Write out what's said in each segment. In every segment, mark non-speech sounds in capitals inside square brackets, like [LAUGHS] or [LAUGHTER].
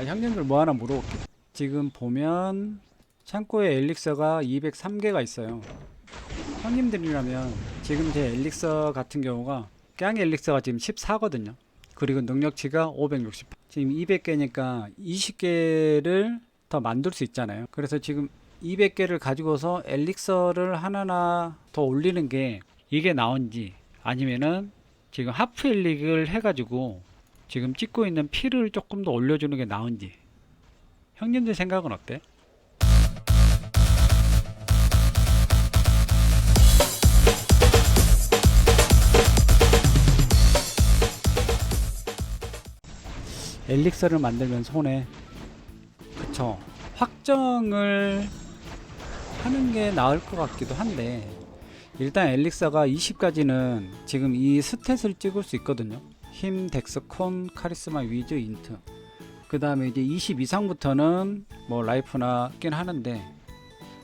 아, 형님들 뭐 하나 물어볼게. 지금 보면 창고에 엘릭서가 203개가 있어요. 형님들이라면 지금 제 엘릭서 같은 경우가 깡 엘릭서가 지금 14거든요. 그리고 능력치가 560. 지금 200개니까 20개를 더 만들 수 있잖아요. 그래서 지금 200개를 가지고서 엘릭서를 하나나 더 올리는 게 이게 나은지 아니면은 지금 하프 엘릭을 해가지고 지금 찍고 있는 피를 조금 더 올려주는 게 나은지 형님들 생각은 어때? 엘릭서를 만들면 손에 그쵸 확정을 하는 게 나을 것 같기도 한데 일단 엘릭서가 20까지는 지금 이 스탯을 찍을 수 있거든요 힘, 덱스, 콘, 카리스마, 위즈, 인트. 그 다음에 이제 20 이상부터는 뭐 라이프나 긴 하는데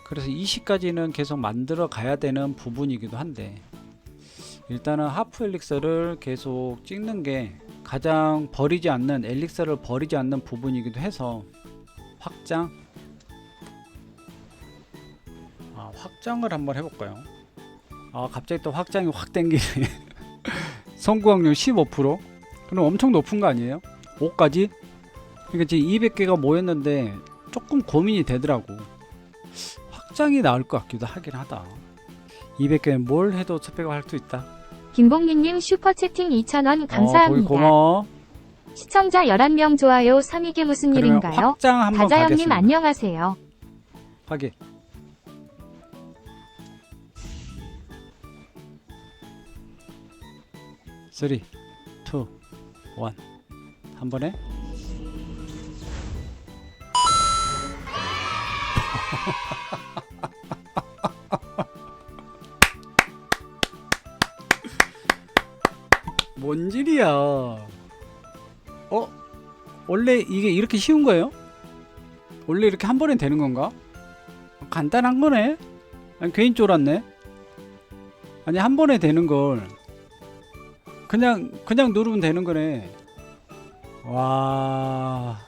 그래서 20까지는 계속 만들어 가야 되는 부분이기도 한데 일단은 하프 엘릭서를 계속 찍는 게 가장 버리지 않는 엘릭서를 버리지 않는 부분이기도 해서 확장. 아 확장을 한번 해볼까요? 아 갑자기 또 확장이 확 땡기네 성공 확률 15% 그럼 엄청 높은 거 아니에요? 5까지? 그러니까 지금 200개가 모였는데 조금 고민이 되더라고. 확장이 나을 것 같기도 하긴 하다. 200개는 뭘 해도 스펙을 할수 있다. 김봉민님 슈퍼채팅 2,000원 어, 감사합니다. 고마워. 시청자 11명 좋아요. 3 이게 무슨 그러면 일인가요? 확장 한번 가자형님 안녕하세요. 확인. 쓰리, 투, 원. 한 번에. [LAUGHS] 뭔 일이야? 어? 원래 이게 이렇게 쉬운 거예요? 원래 이렇게 한 번에 되는 건가? 간단한 거네. 아니, 괜히 쫄았네. 아니 한 번에 되는 걸 그냥 그냥 누르면 되는 거네. 와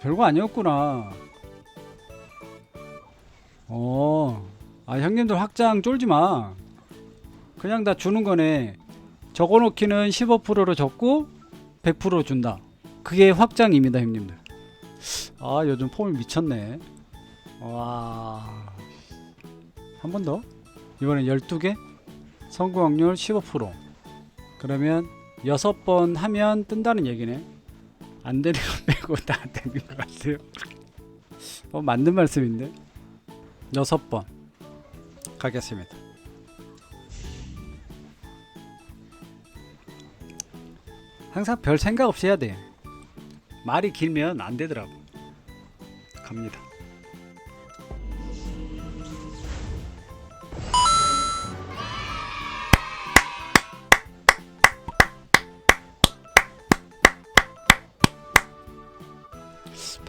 별거 아니었구나. 어, 아 형님들 확장 쫄지 마. 그냥 다 주는 거네. 적어놓기는 15%로 적고 100% 준다. 그게 확장입니다, 형님들. 아 요즘 폼이 미쳤네. 와. 한 번 더. 이번엔 12개. 성공 확률 15%. 그러면 6번 하면 뜬다는 얘기네. 안 되는 거 빼고 다 되는 것 같아요. 어, 맞는 말씀인데. 6번. 가겠습니다. 항상 별 생각 없이 해야 돼. 말이 길면 안 되더라고. 갑니다.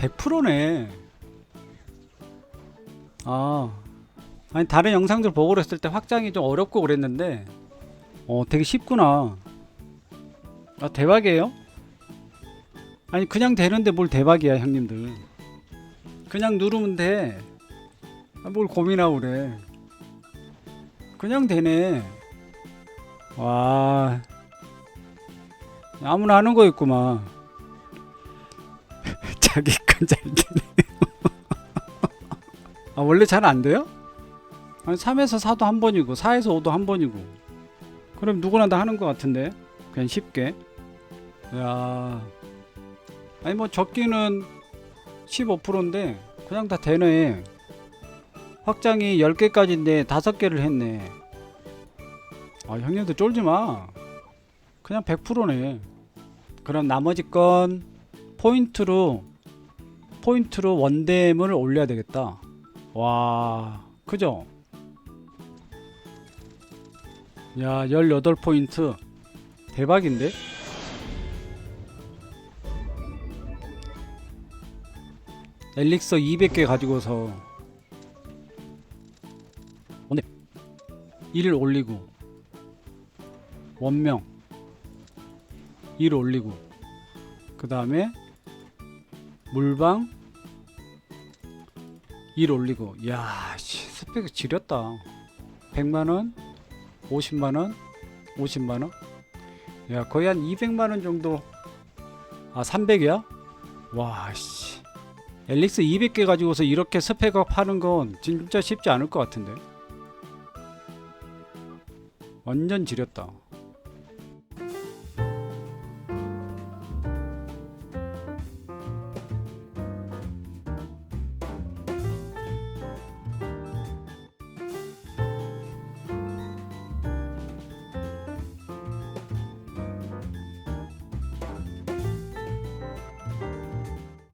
(100%네) 아 아니 다른 영상들 보고 그랬을 때 확장이 좀 어렵고 그랬는데 어 되게 쉽구나. 아 대박이에요? 아니 그냥 되는데 뭘 대박이야 형님들. 그냥 누르면 돼뭘 고민하고 그래. 그냥 되네. 와. 아무나 하는 거였구만 자기 건 잘 되네 아 원래 잘 안 돼요? 아니 3에서 4도 한 번이고 4에서 5도 한 번이고. 그럼 누구나 다 하는 것 같은데? 그냥 쉽게. 야. 아니 뭐 적기는 15%인데 그냥 다 되네. 확장이 10개까지인데 5개를 했네. 아 형님들 쫄지 마. 그냥 100%네. 그럼 나머지 건 포인트로 포인트로 원댐을 올려야 되겠다. 와 그죠? 야 18포인트. 대박인데? 엘릭서 200개 가지고서 오늘 1을 올리고 원명 1 올리고 그 다음에 물방? 1 올리고. 야 씨, 스펙 지렸다. 100만원? 50만원? 50만원? 야 거의 한 200만원 정도. 아 300이야? 와씨. 엘릭스 200개 가지고서 이렇게 스펙업 파는 건 진짜 쉽지 않을 것 같은데. 완전 지렸다